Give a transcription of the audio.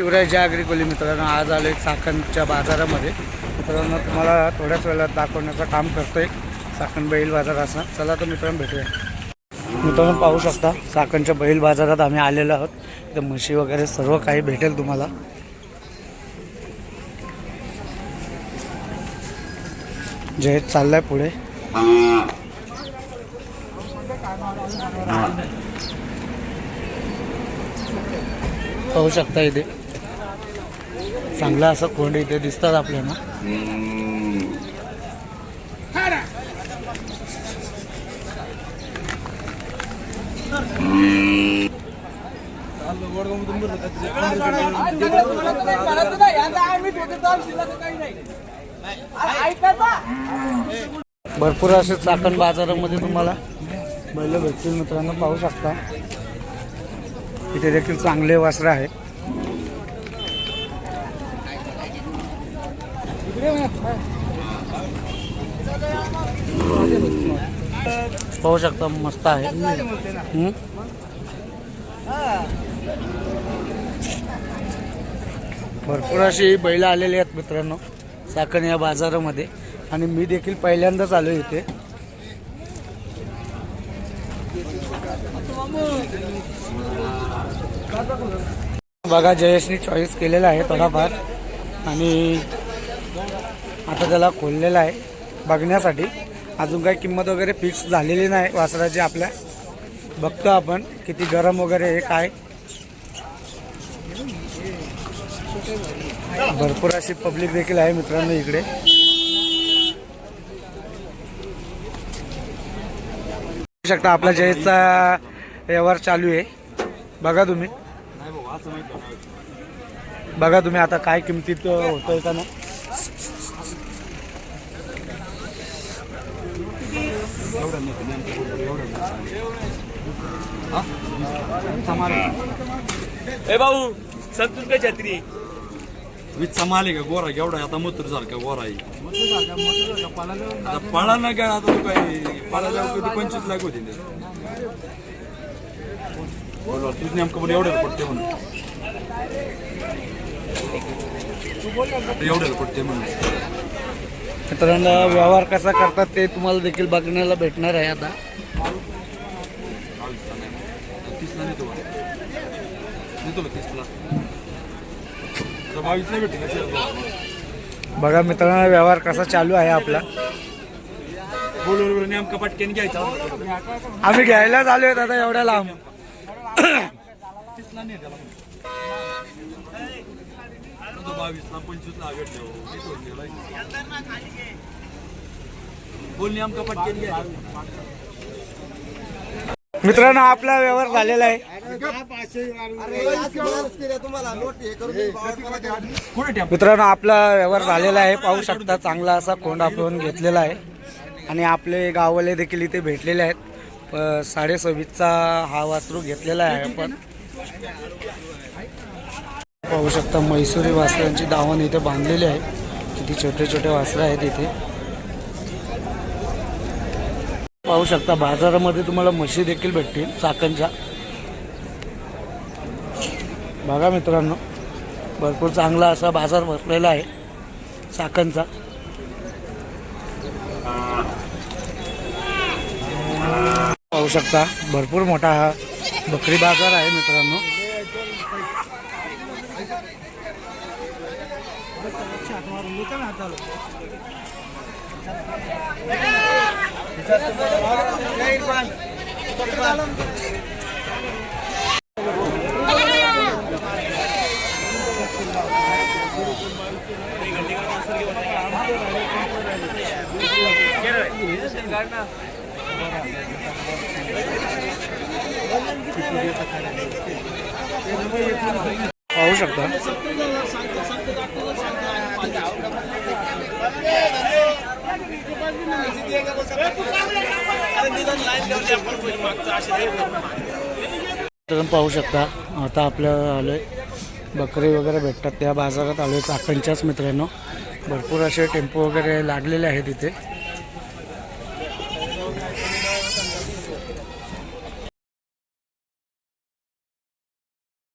शिवराज जागरी कोली मित्रांनो आज आलो एक चाकणच्या बाजारामध्ये. मित्रांनो तुम्हाला थोड्याच वेळात दाखवण्याचं काम करतोय चाकण बैल बाजार असा. चला तर मित्रांनो भेटूया. मित्रांनो पाहू शकता चाकणच्या बैल बाजारात आम्ही आलेलो आहोत. तर म्हशी वगैरे सर्व काही भेटेल तुम्हाला. जय चाललाय पुढे. पाहू शकता इथे. चांगला असं कोंड इथे दिसतात आपल्याला. भरपूर असे चाकण बाजारामध्ये तुम्हाला बैल भेटतील मित्रांनो पाहू शकता. इथे देखील चांगले वासरं आहेत पाहू शकता मस्त आहे. भरपूर अशी बैल आलेली आहेत मित्रांनो साखर या बाजारामध्ये. आणि मी देखील पहिल्यांदाच आलो इथे. बघा जयेशनी चॉईस केलेला आहे थोडाफार. आणि आता त्याला खोललेला आहे बघण्यासाठी. अजून काही किंमत वगैरे फिक्स झालेली नाही वासराची आपल्या. बघतो आपण किती गरम वगैरे हे काय. भरपूर अशी पब्लिक देखील आहे मित्रांनो इकडे. बघू शकता आपला जयचा व्यवहार चालू आहे. बघा तुम्ही. बघा तुम्ही आता काय किमतीत होतोय का ना ए भाऊ संतूर का छत्री वीज समाले का गोरा एवढा आता मूत्र सारखा गोरा आहे. आता पळा ना काय आता तू काय पळायला कधी पंचवीस लाख होते ते. बोलवा तूच नेमकं बोल एवढ्याला पडते म्हणून. एवढ्याला पडते म्हणून. मित्रांनो व्यवहार कसा करतात ते तुम्हाला देखील बघण्याला भेटणार आहे आता. आता बघा मित्रांनो व्यवहार कसा चालू आहे आपला. आम्ही घ्यायलाच आलोय दादा एवढ्या लांब. नाही त्याला बावीसला पंचवीसला मित्रांनो आपला व्यवहार झालेला आहे. मित्रांनो आपला व्यवहार झालेला आहे. पाहू शकता चांगला असा कोंड आपण घेतलेला आहे. आणि आपले गाववाले देखील इथे भेटलेले आहेत. साडे सव्वीसचा हा वासरू घेतलेला आहे आपण. पाहू शकता मैसुरी वासरांची दावण इथे बांधलेली आहे. किती छोटे छोटे वासरं आहेत इथे. पाहू शकता बाजारामध्ये तुम्हाला म्हशी देखील भेटतील चाकणच्या. बघा मित्रांनो भरपूर चांगला असा बाजार भरलेला आहे चाकणचा. पाहू शकता भरपूर मोठा हा बकरी बाजार आहे मित्रांनो. पाहू शकता. पाहू शकता. आता आपलं आलोय. बकरी वगैरे भेटतात. त्या बाजारात आलोय. चाकणच्याच मित्रांनो. भरपूर असे टेम्पो वगैरे लागलेले आहेत इथे.